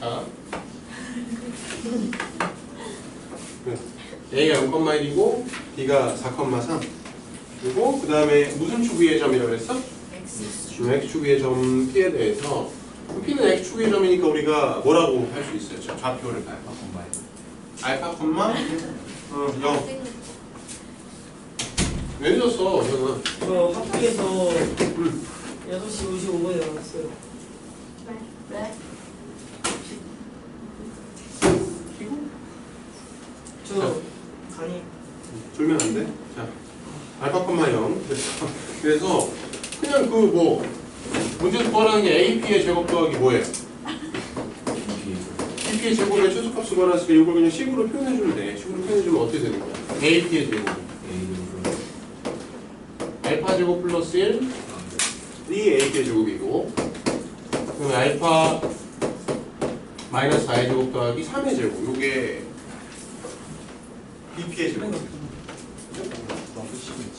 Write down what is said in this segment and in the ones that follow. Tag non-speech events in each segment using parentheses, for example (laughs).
자. A가 0,1이고 B가 4,3 그리고 그 다음에 무슨 축 위의 점이라고 했어? X X축 위의 점 P에 대해서 P는 X축 위의 점이니까 우리가 뭐라고 할 수 있어요? 저 좌표를 봐요. 알파 콤마? 어, 0 왜 늦었어 저는 저 학교에서 6시 55분에 나왔어요. 왜? 저 아니 졸면 안 돼? 자, 알파 콤마 0. 그래서, 그래서 그냥 그 뭐 문제에서 구하라는 게 AP의 제곱 더하기 뭐예요? BP의 제곱의 최소값을 구하라니까 이걸 그냥 식으로 표현해주면 돼. 식으로 표현해주면 어떻게 되는 거야? AP의 제곱. 알파 제곱 플러스 1, 이 AP의 제곱이고 그러면 알파 마이너스 4의 제곱 더하기 3의 제곱. 요게 BP의 제곱.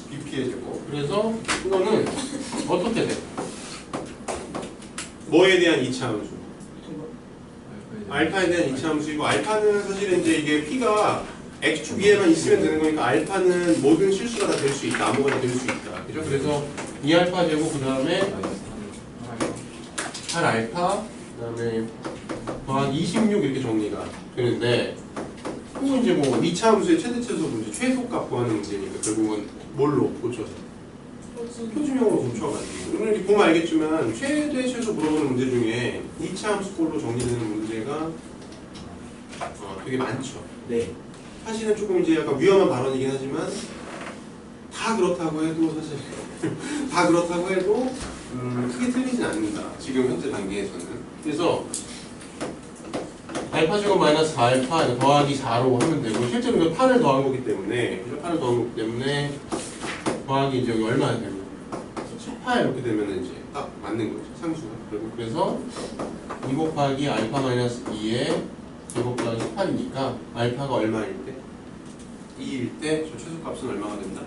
BP의 제곱. 그래서 이거는 어떻게 돼? 뭐에 대한 이차 함수? 알파에 대한 이차 함수이고 알파는 사실은 이제 이게 P가 X축 위에만 있으면 되는 거니까 알파는 모든 실수가 다 될 수 있다. 아무거나 될 수 있다. 그죠? 그래서 2알파 제곱 그 다음에 8알파 그 다음에 더하기 26 이렇게 정리가 되는데 그건 이제 뭐 2차 함수의 최대 최소 문제 최소값 구하는 문제니까 결국은 뭘로 고쳐서 표준형으로 고쳐가지고 오늘 이렇게 보면 알겠지만 최대 최소 물어보는 문제 중에 2차 함수 꼴로 정리되는 문제가 어, 되게 많죠. 네. 사실은 조금 이제 약간 위험한 발언이긴 하지만 다 그렇다고 해도 사실 (laughs) 다 그렇다고 해도 음, 크게 틀리진 않는다. 지금 현재 단계에서는. 그래서 알파 제곱 마이너스 4알파 더하기 4로 하면 되고 실제로 이거 8을 더한 거기 때문에 그죠? 8을 더한 거기 때문에 더하기 이제 여기 얼마나 되고 18 이렇게 되면 이제 딱 맞는 거죠 상수가 그리고 그래서 2 곱하기 알파 마이너스 2에 제곱 더하기 18이니까 알파가 얼마일 때? 2일 때 저 최소값은 얼마가 된다?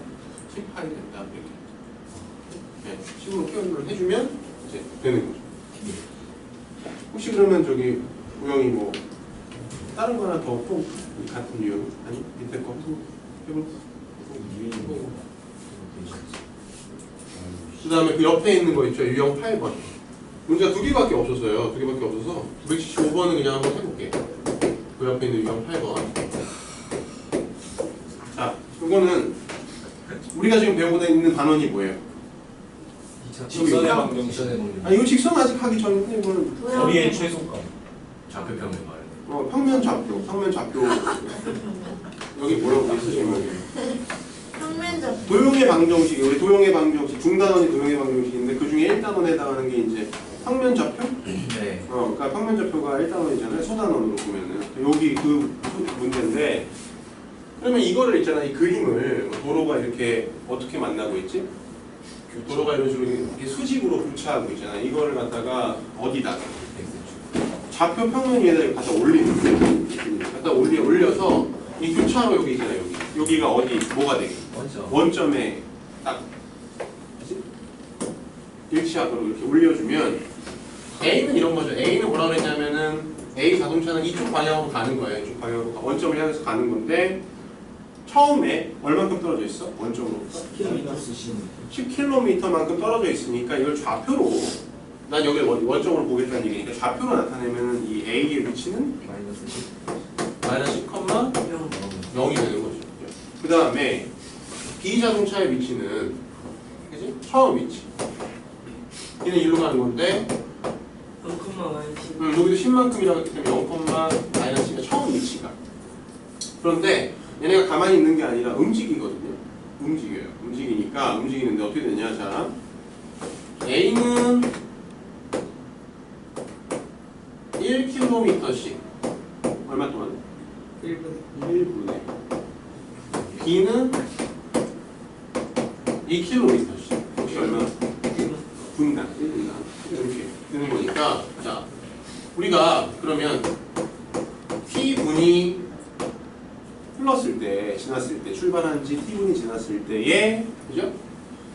18이 된다 이렇게. 네, 식으로 표현을 해주면 이제 되는 거죠. 혹시 그러면 저기 우영이 뭐 다른 거나 더또 같은 유형 아니 밑에 거 해볼 그 다음에 그 옆에 있는 거 있죠? 유형 8번. 문제가 두 개밖에 없었어요. 두 개밖에 없어서 975번은 그냥 한번 해볼게. 그 옆에 있는 유형 8번. 자 이거는 우리가 지금 배우고 있는 단원이 뭐예요? 직선의 방정식 아 이거 직선 아직 하기 전인데 이거는 거리의 최소값. 좌표 평면 말해 어, 평면 좌표 평면 좌표. 여기 뭐라고 돼 있어 지금 평면적 도형의 방정식, 우리 도형의 방정식, 중단원이 도형의 방정식인데 그 중에 1단원에 해당하는 게 이제 평면 좌표? 네. 어, 그러니까 평면 좌표가 1단원이잖아요. 소단원으로 보면은. 여기 그 문제인데 그러면 이거를 있잖아, 이 그림을 뭐 도로가 이렇게 어떻게 만나고 있지? 도로가 이런 식으로 이렇게 수직으로 교차하고 있잖아. 이거를 갖다가 어디다가 좌표 평면 위에다 갖다 올리는. 갖다 올리 올려서 이 교차로 여기 있잖아, 여기. 여기가 어디 뭐가 되게? 먼저 원점 에 딱 뭐지? 일치하도록 이렇게 올려주면 A는 이런 거죠. A는 뭐라 그랬냐면은 A 자동차는 이쪽 방향으로 가는 거예요. 이쪽 방향으로 가- 원점을 향해서 가는 건데 처음에 얼만큼 떨어져 있어? 원점으로부터 10km만큼 떨어져 있으니까 이걸 좌표로 난 여기 원- 원점으로 보겠다는 얘기니까 좌표로 나타내면 이 A의 위치는 마이너스 10 마이너스 10,0이 되는 거죠. 그 다음에 B 자동차의 위치는 그지? 처음 위치. 얘는 일로 가는 건데 0컴마 마이너스 음, 여기도 10만큼이라고 했기 때문에 0, 마이너스가 처음 위치가. 그런데 얘네가 가만히 있는 게 아니라 움직이거든요. 움직여요. 움직이니까 움직이는데 어떻게 되냐? 자, A는 1km씩 얼마 동안? 1분 1분에 B는 2km씩 혹시 얼마? 1분 분당 1분당 이렇게 되는 거니까 자 우리가 그러면 T분이 흘렀을 때 지났을 때 출발한 지 T분이 지났을 때에 그죠?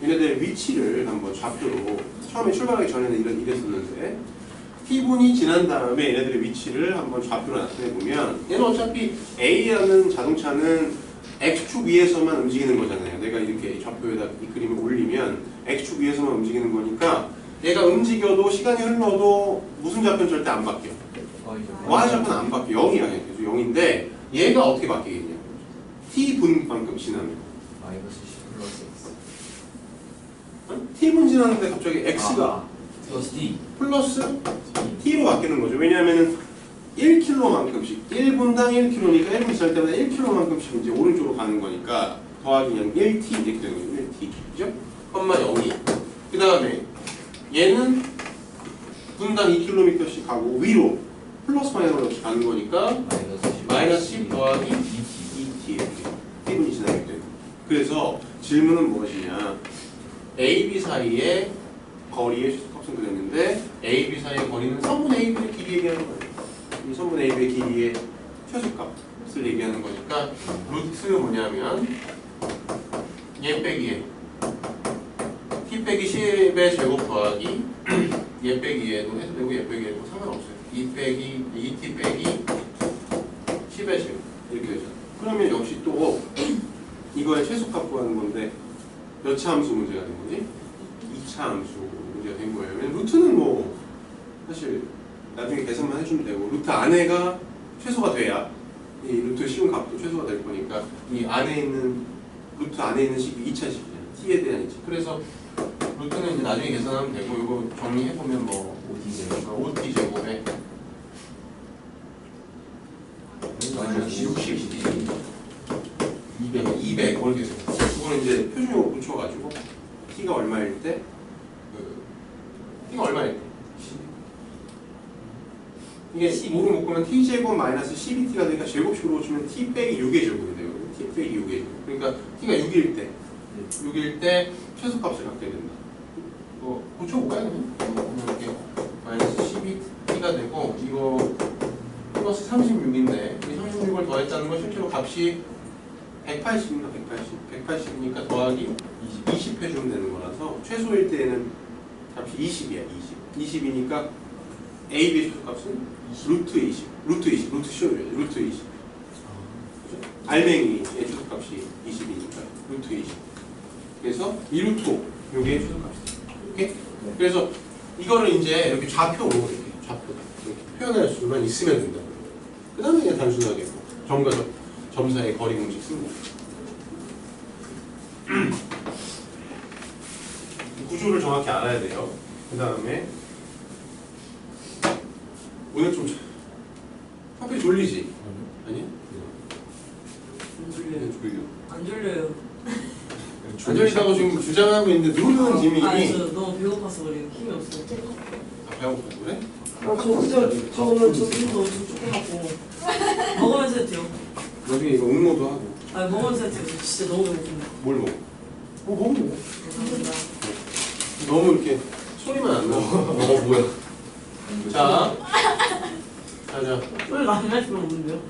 얘네들의 위치를 한번 좌표로 처음에 출발하기 전에는 이런 이랬었는데 T분이 지난 다음에 얘네들의 위치를 한번 좌표로 나타내 보면 얘는 어차피 A라는 자동차는 X축 위에서만 움직이는 거잖아요. 내가 이렇게 좌표에다 이 그림을 올리면 X축 위에서만 움직이는 거니까 얘가 움직여도 시간이 흘러도 무슨 좌표는 절대 안 바뀌어. Y 좌표는 안 바뀌어. 0이야. 그냥 계속 0인데 얘가 어떻게 바뀌겠냐. T분만큼 지나면. 마이너스 10 플러스 X 어? T분 지나는데 갑자기 X가 플러스 D 플러스 T로 바뀌는 거죠. 왜냐하면은 1km만큼씩 1분당 1km니까 1분 지날 때마다 1km만큼씩 이제 오른쪽으로 가는 거니까 더하기 그냥 1t 이렇게 되는 거죠. 1t 그죠? 컴마 0이 그 다음에 얘는 분당 2km씩 가고 위로 플러스 마이너스 가는 거니까 마이너스 10 마이너스 10 더하기 2t 이렇게 그래서 질문은 무엇이냐? A, B 사이의 거리의 최소값은 그랬는데 A, B 사이의 거리는 선분 A, B의 길이 얘기하는 거예요. 이 선분 A, B의 길이의 최소값을 얘기하는 거니까 루트가 뭐냐면 얘 빼기 얘 T 빼기 10의 제곱 더하기 (clears throat) 얘 빼기 얘도 해도 되고 얘 빼기 얘도 상관없어요. 2 빼기 2T 빼기 10의 제곱. 이렇게 되잖아 그러면 역시 또 이거의 최소값 구하는 건데? 몇 차 함수 문제가 된 거지? 2차 함수 문제가 된 거예요. 왜냐면 루트는 뭐 사실 나중에 계산만 해주면 되고 루트 안에가 최소가 돼야 이 루트 씌운 값도 최소가 될 거니까 이 안에 있는 루트 안에 있는 식이 2차 식이잖아 t에 대한 이치 그래서 루트는 이제 나중에 계산하면 되고 이거 정리해보면 뭐 5D 제곱 5t 제곱에 마이너스 60 200, 200 이렇게 돼요. 그거는 이제 표준용으로 붙여가지고 t가 얼마일 때, 그 t가 얼마일 때? 이게 목을 묶으면 t 제곱 마이너스 12t가 되니까 제곱식으로 치면 t 빼기 6의 제곱이 돼요. t 빼기 6의 제곱. 그러니까 t가 6일 때, 6일 때 최소값을 갖게 된다. 이거 고쳐볼까요? 그러면? 그러면 이렇게 마이너스 12t가 되고 이거 플러스 36인데 이 36을 더했다는 건 실제로 값이 180인가 180? 180이니까 더하기 20, 20 해주면 되는 거라서 최소일 때는 값이 20이야 20 20이니까 AB의 최소값은 루트 20 루트 20 루트 씌워줘야지 루트 20 그죠? 알맹이의 최소값이 20이니까 루트 20 그래서 2루트 5 요게 최소값이다. 오케이? 그래서 이거를 이제 이렇게 좌표로 이렇게 좌표. 이렇게 표현할 수만 있으면 된다 그 다음에 그냥 단순하게 뭐 점, 점 사이의 거리 공식 거 구조를 정확히 알아야 돼요 그 다음에 오늘 좀 하필 졸리지? 아니? 안 졸려요. 졸려 졸려 안 졸려요. 안 졸리다고 지금 주장하고 있는데 누르는 님이 아니 저 너무 배고파서 그래요. 힘이 없어. 아, 배고파 그래? 아저 저 오늘 저 힘도 엄청 조금하고 먹으면서 했대요. 나중에 이거 응모도 하고 했대요. 저 진짜 너무 배고픈데. 뭘 먹어? 뭐 먹어 감사합니다. 너무 이렇게 소리만 안 나. 어 뭐야? 자, 자자. 왜안 말씀 없는데요?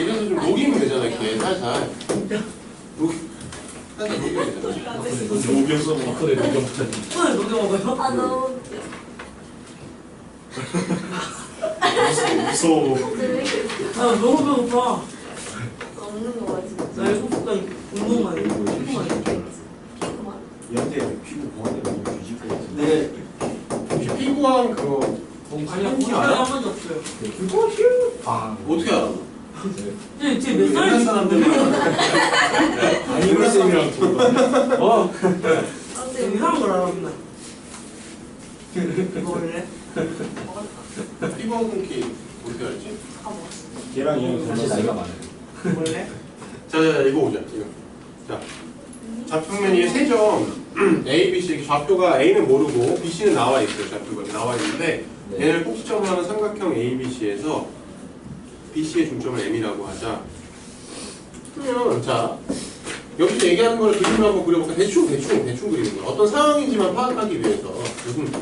입에서 좀 녹이면 되잖아 이렇게 살살. 녹 살살 녹이면 되잖아. 녹여서 아까도 녹여 붙였지 오늘 녹여 먹어요? 아 너무 웃겨. 무서워 이렇게 아 너무 배고파. 먹는 거야 진짜. 나 일곱 시간 운동만 해. 운동만 해. 얘한테 피부 보완이 너무 같은데 네. 혹시 피부왕 그거 아니야 공부를 알아? 한 번도 없어요. 그거 휴아 어떻게 알아? 쟤, 쟤몇 옛날 살인지 사람들만 아니면 쌤이랑 둘어아쟤 이상한 걸 알아 맨날. (laughs) 이거 원래? 피부왕 끊기 어떻게 알지? 걔랑 얘는 사실 나이가 많아요 원래? 자자 이거 보자 이거. 자 좌표면 이게 세 점 A, B, C 이렇게 좌표가 A는 모르고 B, C는 나와 있어요. 좌표가 나와 있는데 네. 얘를 꼭지점으로 하는 삼각형 A, B, C에서 B, C의 중점을 M이라고 하자. 그러면 자 여기서 얘기하는 걸 그림을 한번 그려볼까? 대충 대충 대충 그리는 거야. 어떤 상황인지만 파악하기 위해서 무슨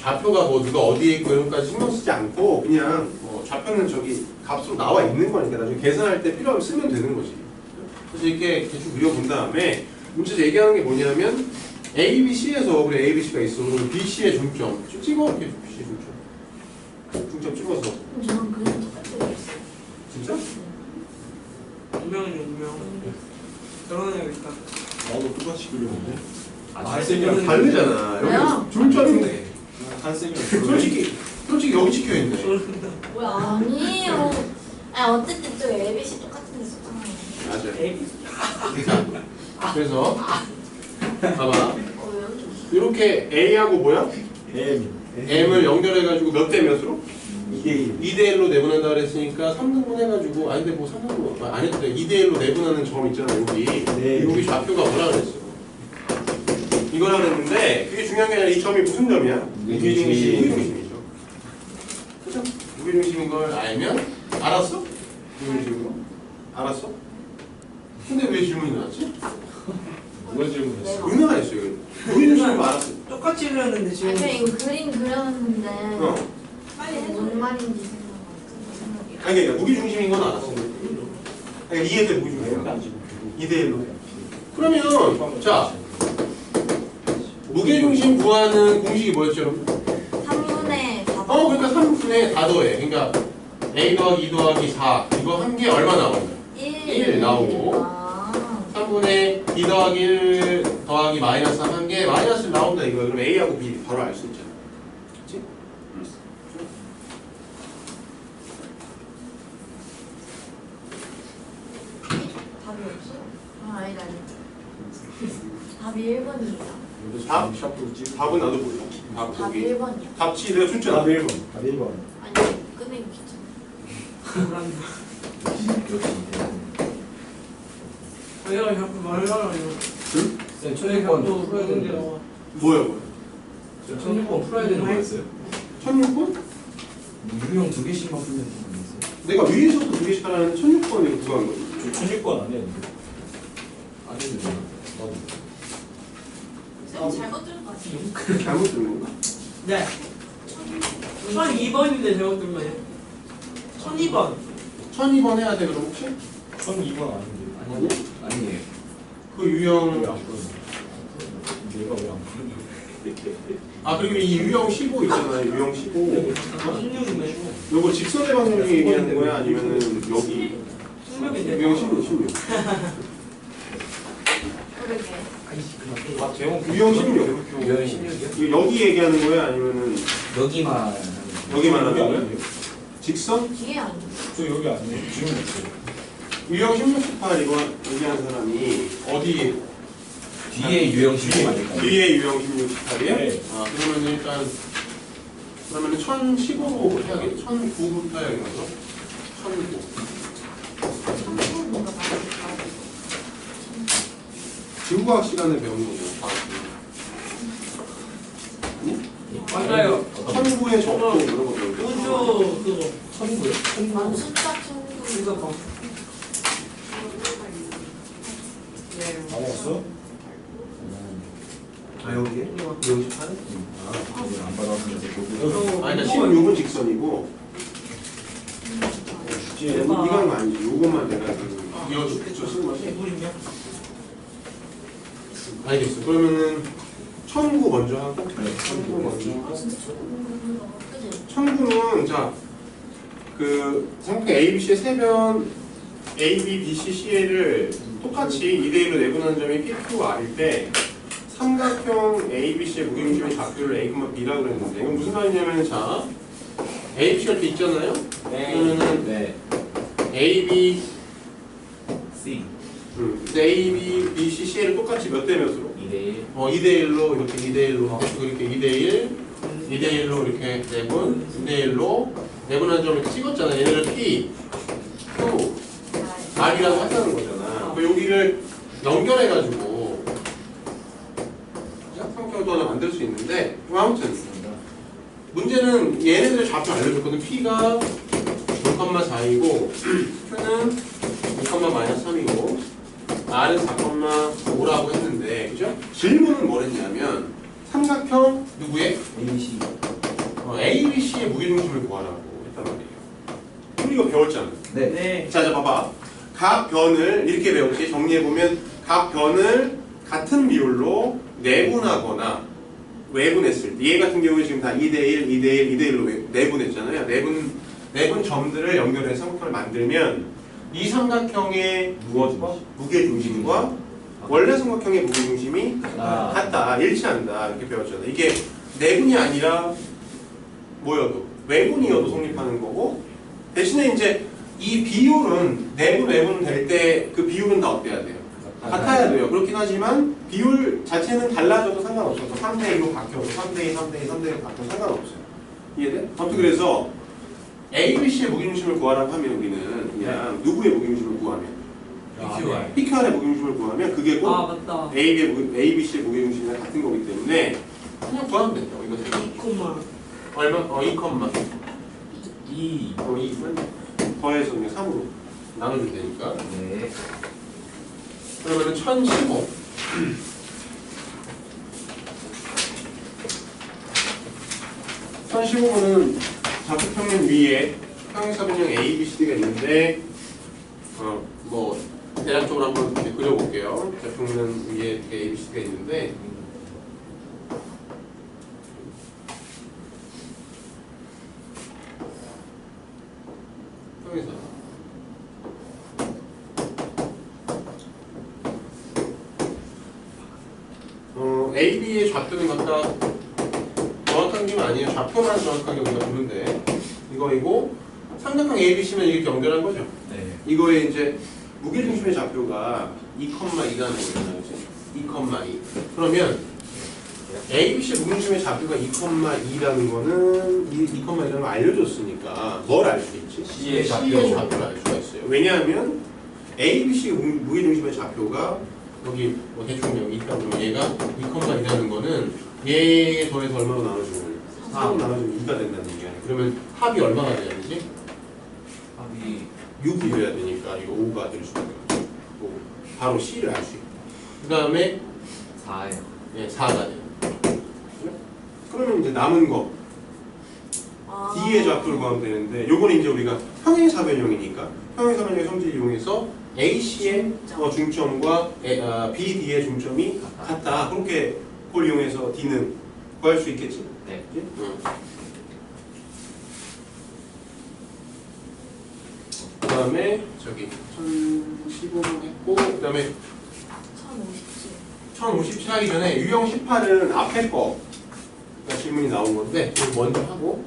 좌표가 뭐 누가 어디에 있고 이런 것까지 신경 쓰지 않고 그냥 뭐 좌표는 저기 값으로 나와 있는 거니까 나중에 계산할 때 필요하면 쓰면 되는 거지. 그래서 이렇게 대충 그려본 다음에 문제에서 얘기하는 게 뭐냐면 A, B, C에서 우리 A, B, C가 있어. 그럼 B, C의 중점 쭉 찍어 이렇게 B, C 중점. 중점 찍어서 저는 그냥 똑같이 그렸어요. 진짜? 운명은 운명. 결혼해야겠다. 나도 똑같이 그렸는데. 아, 한쌤이랑 다르잖아. 여기 중점인데. 한쌤이랑 솔직히 솔직히 여기 찍혀 있네. 뭐야 아니에요. 아 어쨌든 또 ABC 똑같은 데 썼잖아요. 맞아요. 자, 그래서 봐봐. 어? 이렇게 A하고 뭐야? M. M을 연결해가지고 몇 대 몇으로? 2대1. 2대 1로 내분한다 그랬으니까 3등분 해가지고 아니 근데 뭐 3등분 아, 아니 근데 2대 1로 내분하는 점 있잖아 여기 네. 여기 좌표가 뭐라 그랬어 이거라 그랬는데 그게 중요한 게 아니라 이 점이 무슨 점이야? 무게중심. 무게중심 이죠 그죠? 무게중심인 걸 알면 알았어? 무게중심인 거? 알았어? 근데 왜 질문이 나왔지? 누가 질문했어? 은혜가 했어요 이거. 무게중심인 거 알았어 똑같이 그렸는데 지금. 아니 이거 그림 그렸는데 어. 빨리 뭔 말인지 생각. 아니 그러니까 무게중심인 건 알았어 그러니까 이해돼 무게중심 아직 2대 1로 그러면 자 무게 중심 구하는 공식이 뭐였죠 여러분? 3분의 4. 어 그러니까 3분의 다 더해 그러니까 a 더하기 2 더하기 4 이거 한 개 얼마 나온다? 1. 일 나오고. 아. 3분의 2 더하기 1 더하기 마이너스 3 한 개 마이너스 나온다 이거야 그럼 a하고 b 바로 알 수 있잖아 그치? 답이 없어? 아 아니다 아니다. 답이 1번이에요. 답? 답은 나도 몰라 답 답이 여기 1번이야. 답지 내가 줬잖아 1번. 답 1번. 아니 끄내기 귀찮아. 내가 자꾸 말을 하라고. 쌤, 16번 풀어야 되는데. 뭐야 뭐야 쌤, 16번 풀어야 되는 거였어요? 1600? 유형 두 개씩만 풀면 되는 거였어요? 내가 위에서도 두 개씩 하라는 1600번을 구한 거지 저 16번 안 했는데. 안 해도 되나? 나도. 쌤 잘못 들은 거 아니에요? 잘못 들은 건가? 네. 1002번인데 잘못 들면 해. 1002번. 1200번 해야 돼 그럼 혹시? 1002번 아닌데. 아니야? 아니에요. 그 유형 왜안 풀었어? 내가 왜안 풀었냐? 아 그리고 이 유형 15 있잖아요 유형 15 16이네. 요거 직선의 방정식 얘기하는 거야 아니면은 여기 16인데. 유형 16 16 (laughs) 그러게. 아, 유형 16 유형 16이요? 이거 여기 얘기하는 거야 아니면은 여기만 여기만 하는? 아니에요? 직선? 뒤에 아니야. 저 여기 아니에요. 지금 있어요. 유형 16, 18 이거 얘기하는 사람이 어디 뒤에 유형 16 아닐까요? 뒤에 유형 16, 18이야? 네. 아 그러면 일단 그러면은 1015로 해야겠네 1009부터 해야겠어 1009 참고 뭔가 말할까? 지구과학 시간에 배운 거죠 맞아요. 1009의 적도 이런 거 배운 거 우주 그거. 천구요? 난 숫자 친구. 이거 봐. 네. 다 먹었어? 아 여기에? 유형 18? 아, 안 받았으면서 보고. 아 그러니까 16은 직선이고 주제. 이건 아니지 요것만 내가 그 이어줄게 저 쓰는 거지? 알겠어 그러면은 1009 먼저 하고 네. 1009 먼저 아 하고 진짜 친구. 그지? 1009는 자그 삼각형 ABC의 세변 A, B, B, C, C를 똑같이 2대 1로 내분하는 점이 P, Q, R일 때 삼각형 A, B, C의 무게중심의 좌표를 A, B라고 그랬는데 이건 무슨 말이냐면 자 A, B가 이렇게 있잖아요 그러면은 네. A, B, C. 음, 근데 A, B, B, C, C를 똑같이 몇 대 몇으로? 2대1. 어, 이렇게 2대1로 대충 이렇게 2대1 2대1로 이렇게 내분 2대1로 내분한 점을 이렇게 찍었잖아 얘네를 P, Q, R이라고 한다는 거잖아 그 여기를 연결해가지고 삼각형도 하나 만들 수 있는데 뭐 아무튼 문제는 얘네들 좌표 알려줬거든 P가 0,4이고 Q는 2,-3이고 R은 4,5라고 했는데 그죠? 질문은 뭐랬냐면 삼각형 누구의? ABC. 어, ABC의 무게중심을 구하라고 했단 말이에요 우리 이거 배웠잖아 네. 자, 자 봐봐 각 변을 이렇게 배웠지 정리해보면 각 변을 같은 비율로 내분하거나 외분했을 때, 얘 같은 경우에 지금 다 2대1, 2대1, 2대1로 내분했잖아요. 내분, 내분 점들을 연결해서 삼각형을 만들면 이 삼각형의 무엇과 무게 중심과 원래 삼각형의 무게 중심이 아. 같다, 일치한다 이렇게 배웠잖아요. 이게 내분이 아니라 뭐여도 외분이어도 성립하는 거고 대신에 이제 이 비율은 내분 외분 될 때 그 비율은 다 어때야 돼요? 같아야 돼요. 그렇긴 하지만 비율 자체는 달라져도 상관없어서 3대 2로 바뀌어도 3대 2, 3대 2, 3대 1로 바뀌어도 상관없어요. 이해돼? 아무튼 그래서 A, B, C의 무게중심을 구하라고 하면 우리는 그냥 누구의 무게중심을 구하면 PQR. PQR의 무게중심을 구하면 그게 꼭 아 맞다. A, B의 무게, A, B, C의 무게중심이랑 같은 거기 때문에 그냥 구하면 된다고 이거. 얼마? 어 2컴마 2. 어 2만 더해서 그냥 3으로 나눠주면 되니까 네. 그러면은 1015 1015는 좌표평면 위에 평행사변형 A, B, C, D가 있는데 어, 뭐 대략적으로 한번 그려볼게요. 좌표평면 위에 A, B, C, D가 있는데 평행사 어, A, B의 좌표는 각각 생김 아니에요. 좌표만 정확하게 우리가 보는데 이거이고 삼각형 ABC면 이렇게 연결한 거죠. 네. 이거에 이제 무게중심의 좌표가 2,2라는 거잖아요. 2,2. 그러면 ABC 무게중심의 좌표가 2,2라는 거는 2,2라는 걸 알려줬으니까 뭘 알 수 있지? C의 좌표. 좌표를 알 수가 있어요. 왜냐하면 ABC 무게중심의 좌표가 여기 뭐 대충 여기 있다 그러면 얘가 2,2라는 거는 얘에 더해서 얼마로 나눠줘? 4하고 나눠지면 2가 된다는 얘기 아니야 그러면 합이 얼마가 되냐 되지? 합이 6이 돼야 되니까 이거 5가 될 수가 있고 바로 C를 알 수 있고. 그 다음에 4예요. 예, 4가 돼요. 그러면 이제 남은 거. 아. D의 좌표를 구하면 되는데 요거는 이제 우리가 평행사변형이니까 평행사변형의 성질을 이용해서 AC의 어, 중점과 A, 아, 어, BD의 중점이 같다. 그렇게 그걸 이용해서 D는 구할 수 있겠지? 네. 응. 그 다음에 저기 1015번 했고 그 다음에 1057. 1057 하기 전에 유형 18은 앞에 거 질문이 나온 건데 이거 먼저 하고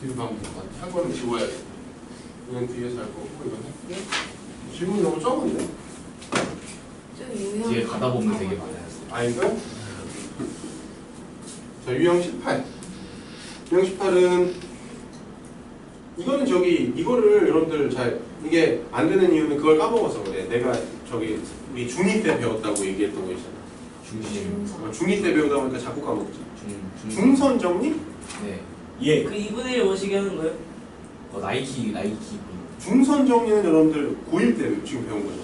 뒤로 가면 될것 같아. 한 거는 지워야겠다. 이건 뒤에서 할 거고 이건 할게. 질문이 너무 적은데? 좀 유형. 뒤에 가다 보면 되게 많아요. 아닌가? 자, 유형 18. 유형 18은 이거는 저기 이거를 여러분들 잘 이게 안 되는 이유는 그걸 까먹어서 그래. 내가 저기 우리 중2 때 배웠다고 얘기했던 거 있잖아. 중심. 어, 중2 때 배우다 보니까 자꾸 까먹지. 중. 중. 중선 정리? 네. 예. 그 2분의 1 오시게 하는 거예요? 어, 나이키 나이키. 중선 정리는 여러분들 고1 때 지금 배운 거죠.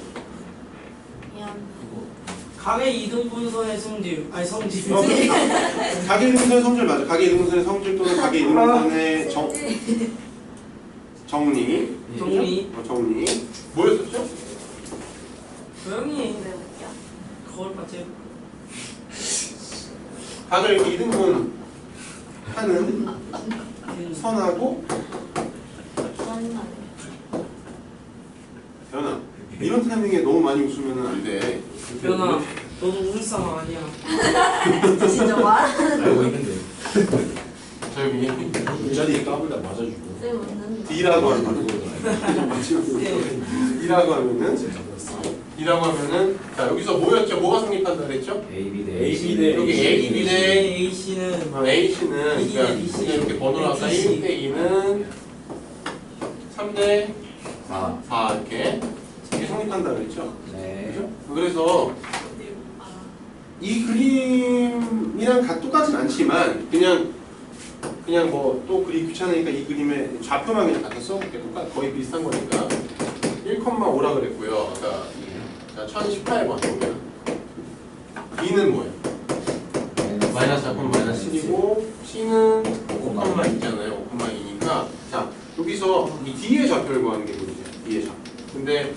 각의 이등분선의 성질. 아니 성질. 어, 가계 이등분선의 성질 맞아. 가계 이등분선의 성질 또는 가계 이등분선의 정, 정리. 정리. 어, 정리. 뭐였었죠? 조용히 웃겨? 거울 같이. 각을 이등분 하는 선하고 짜증나네. 변화. 이런 타이밍에 너무 많이 웃으면 안 돼. 변아. 너도 운상 아니야. (laughs) 진짜 말하는 알고 있는데. 자 여기 이 자리에 까불다 맞아주고. 쌤 웃는다. D라고 하면 D라고 하면은 D라고 하면은 자 여기서 뭐였죠? 뭐가 성립한다 그랬죠? A B 대 A, B 대 여기 A, B 대 A C는 어, A, C는 그러니까 B, C. 그냥 이렇게 번호로 아까 1대 2는 3대 4. 4 이렇게 이게 성립한다 그랬죠? 네. 그죠? 그래서 이 그림이랑 각 똑같진 않지만 그냥 그냥 뭐 또 그리 귀찮으니까 이 그림의 좌표만 그냥 갖다 써볼게 똑같 거의 비슷한 거니까 1,5라 그랬고요. 아까 자 1018번 보면 B는 뭐예요? 마이너스 4, 마이너스 7이고 C는 5, 있잖아요. 5,2니까 자 여기서 이 D의 좌표를 구하는 게 문제야 D의 좌표. 근데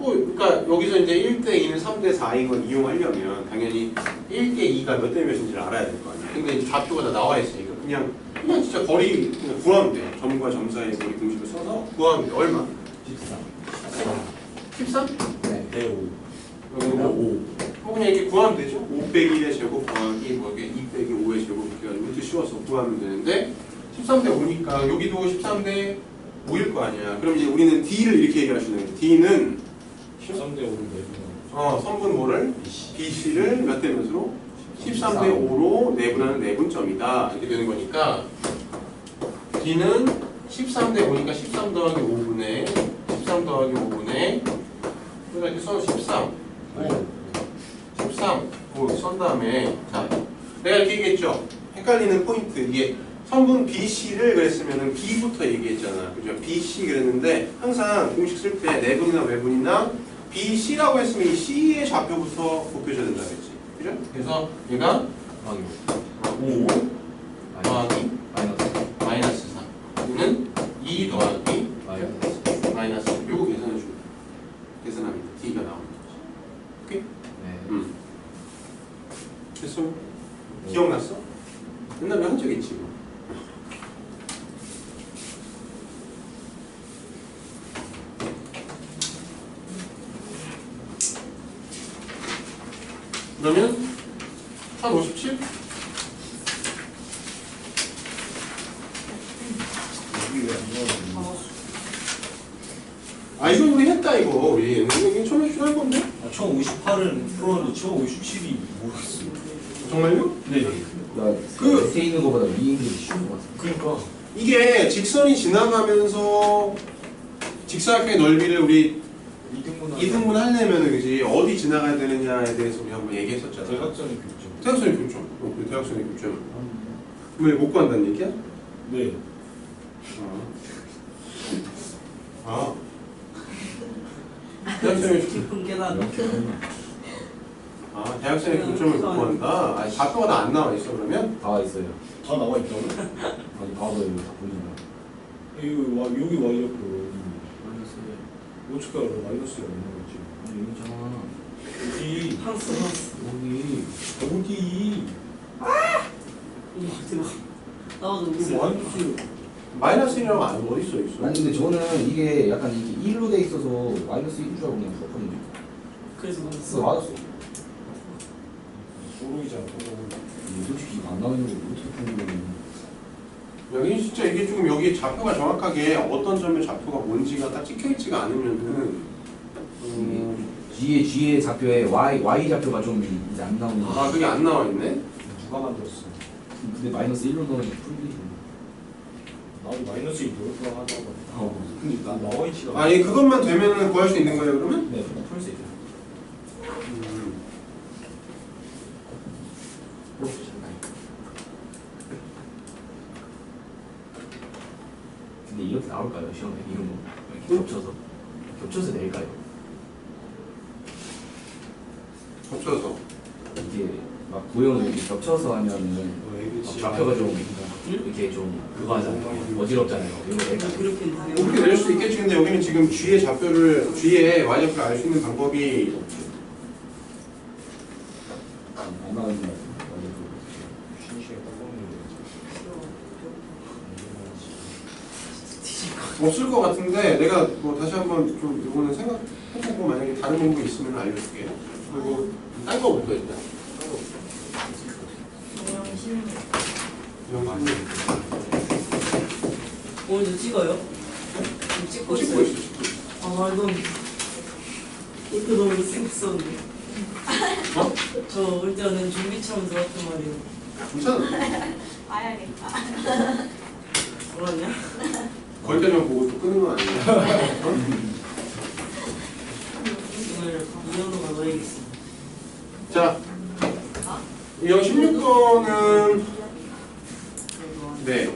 어, 그러니까 여기서 이제 1대 2는 3대 4인 걸 이용하려면 당연히 1대 2가 몇 대 몇인지를 알아야 될 거 아니야. 근데 이제 좌표가 다 나와 있으니까 그냥 그냥 진짜 거리 그냥 구하면 돼. 점과 점 사이의 거리 공식을 써서 구하면 돼. 얼마? 14 13? 네 대우 여기 뭐 5. 어, 그냥 이렇게 구하면 되죠. 5 빼기 1의 제곱 더하기 뭐 이게 2 빼기 5의 제곱 이렇게 해가지고 이렇게 쉬워서 구하면 되는데 13대 5니까 여기도 13대 5일 거 아니야. 그럼 이제 우리는 D를 이렇게 얘기할 수 있는 거야. D는 13대 5를 내주면 어, 성분 뭐를 BC를 몇 대 몇으로? 13대 5로 내분하는 내분점이다. 이렇게 되는 거니까 D는 13대 5니까 13 더하기 5분의 13 더하기 5분의 그러니까 이렇게 써 13 5 13 5 이렇게 다음에 자 내가 이렇게 얘기했죠? 헷갈리는 포인트. 이게 성분 BC를 그랬으면은 B부터 얘기했잖아. 그죠? BC 그랬는데 항상 공식 쓸 때 내분이나 외분이나 이 C라고 했으면 이 C의 좌표부터 곱해줘야 된다고 했지. 그죠? 그래서 얘가 5 아, 2 그러면 1057? 여기 왜안 나오는 아 이거 우리 했다 이거 우리 이거 처음에 할 건데? 아, 처음 58은 풀었는데 처음 57이 모르겠어요. 정말요? 네. 그- 밑에 있는 위에 있는 게 쉬운 것 같아 그러니까 이게 직선이 지나가면서 직사각형의 넓이를 우리 2등분 이등분 하려면은 그지 어디 지나가야 되느냐에 대해서 우리 한번 얘기했었잖아. 대각선이 교점. 대각선의 교점. 어, 그래, 대각선의 교점. 왜못 구한다는 얘기야? 네. 아. 깊은. 아 대각선의 교점을 못 구한다. 아 좌표가 다 안 나와 있어 그러면? 다 있어요 다 나와 있다고? 아니 봐봐요 다 보이잖아 여기 와 여기 와이였고 마 알아? 마이너스가 있는 거지. 아니 여기잖아 어디? 한스 한스. 여기 어디? 우와 대박. 나도 그 웃어. 마이너스 마이너스 1이라고 안 어디 써 있어? 아니 근데 저는 이게 약간 이게 1로 돼 있어서 마이너스 1줄 알고 그냥 풀었거든요 그래서 그래서. 맞았어. 이게 솔직히 이거 안 나오는 거 어떻게 푸는 거는 여기 진짜 이게 조금 여기 좌표가 정확하게 어떤 점의 좌표가 뭔지가 딱 찍혀 있지가 않으면은 음, G의 G의 좌표에 Y Y 좌표가 좀 이제 안 나오는 거아 그게 안 나와 있네. 누가 만들었어? 근데 마이너스 1로 넣으면 풀리지 나도 마이너스 2 넣을 거라 하다가. 어. 근데 난 나와 있지가 아니 그것만 되면은 구할 수 있는 거예요 그러면? 네풀수 있죠 음. 근데 나올까요? 시험에? 이런 거 이렇게 겹쳐서 겹쳐서 낼까요? 겹쳐서. 이게 막 구형을 이렇게 겹쳐서 하면은 막 좌표가 좀 이렇게 좀 그거 하잖아요. 어지럽잖아요. 거 낼까요? 그렇게. 그렇게 낼 수도 있겠지 근데 여기는 지금 G의 좌표를 G의 Y 좌표를 알 수 있는 방법이 안 나오는 거 같아요 쉬는 시간 딱 먹는 없을 것 같은데 내가 뭐 다시 한번 좀 이거는 생각해보고 만약에 다른 방법이 있으면 알려줄게요. 그리고 딴 거부터 일단. 영신. 오늘 저 찍어요? 지금 찍고 찍고 있어요. 있어 찍고 있어. 아 이건 이거 너무 생겼었는데. 어? 저 올 때는 준비처럼 들었단 말이에요. 괜찮아. (laughs) 와야겠다. 몰랐냐? (laughs) 거기까지만 보고 또 끄는? 오늘 이현우가 너에겠어. 자, 이 16번은 네.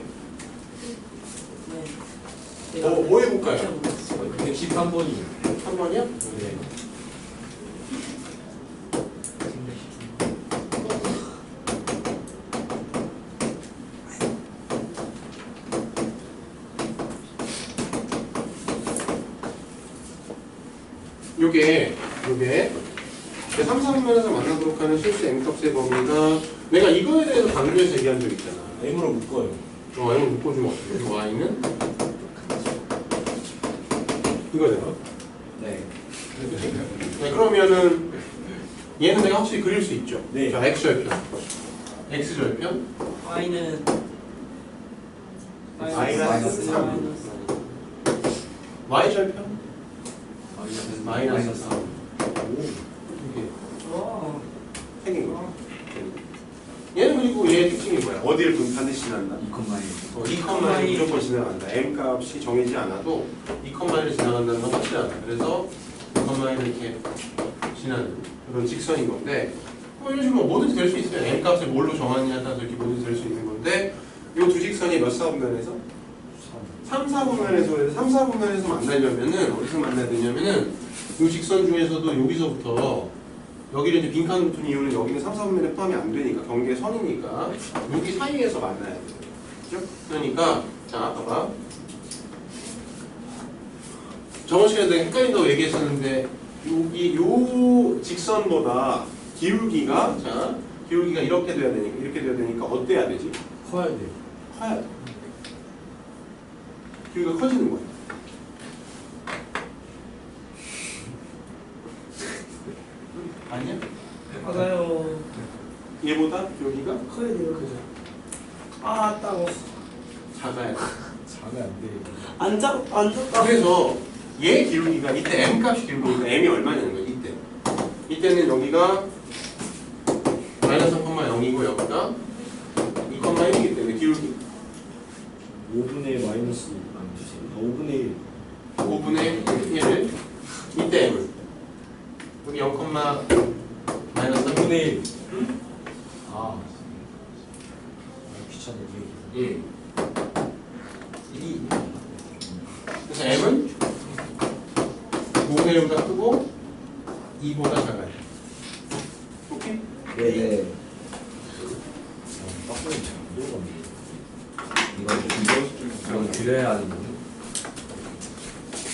네. 뭐, 뭐 해볼까요? 113번이요 3번이요? 요게 요게 3, 4분면에서 만나도록 하는 실수 m값의 범위가 내가 이거에 대해서 강조해서 얘기한 적 있잖아. M으로 묶어요. 어, 이걸 묶어주면 어떻게 돼? y는 이거잖아. 네. 네, 그러면은 얘는 내가 확실히 그릴 수 있죠. 네. 자, x절편. x절편. y는 마이너스 삼. y절편. 마이너스 마이너스 3. 이렇게 와 생긴 거. 얘는 그리고 얘의 특징이 뭐야? 어디를 분 반드시 지난다? 2,1 어, 2컴마를 무조건 지나간다. m 값이 정해지 않아도 2컴마를 지나간다는 건 확실하다. 그래서 2컴마를 이렇게 지나는 그런 직선인 건데 뭐 이런 식으로 뭐든지 될 수 있어요. m 값을 뭘로 정하느냐에 따라서 이렇게 뭐든지 될 수 있는 건데 이 두 직선이 몇 사분면에서? 3, 4분면에서 그래서 3, 4분면에서 만나려면은 어디서 만나야 되냐면은 이 직선 중에서도 여기서부터 여기를 이제 빈칸 붙은 이유는 여기는 3, 4분면에 포함이 안 되니까 경계 선이니까 여기 사이에서 만나야 돼요. 그죠? 그러니까 자 봐봐 저번 시간에 내가 헷갈린다고 얘기했었는데 여기 요 직선보다 기울기가 자 기울기가 이렇게 돼야 되니까 이렇게 돼야 되니까 어때야 되지? 커야 돼. 커야 돼 기울기가 커지는 거야 아니야? 맞아요. 얘보다 기울기가? 커야 돼요 그죠? 아 따고 돼 자면 안 돼. 안 잡, 안 잡다 그래서 얘 기울기가 이때 m 값이 기울기니까 m이 얼마냐는 거야 이때. 이때는 여기가 마이너스 3,0이고 여기가 2,1이기 때문에 기울기. 5분의 마이너스 아, 5분의 1. 5분의 1을 이때 m을 여기 0, 마이너스 3 5분의 1. 아. 귀찮네 이게. 1 2 그래서 m은 5분의 1보다 크고 2보다 작아요 오케이? 네. 들어갔네. 이거 이거 이건 그려야 하는 거죠?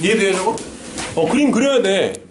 이해돼요 저거? 어 그림 그려야 돼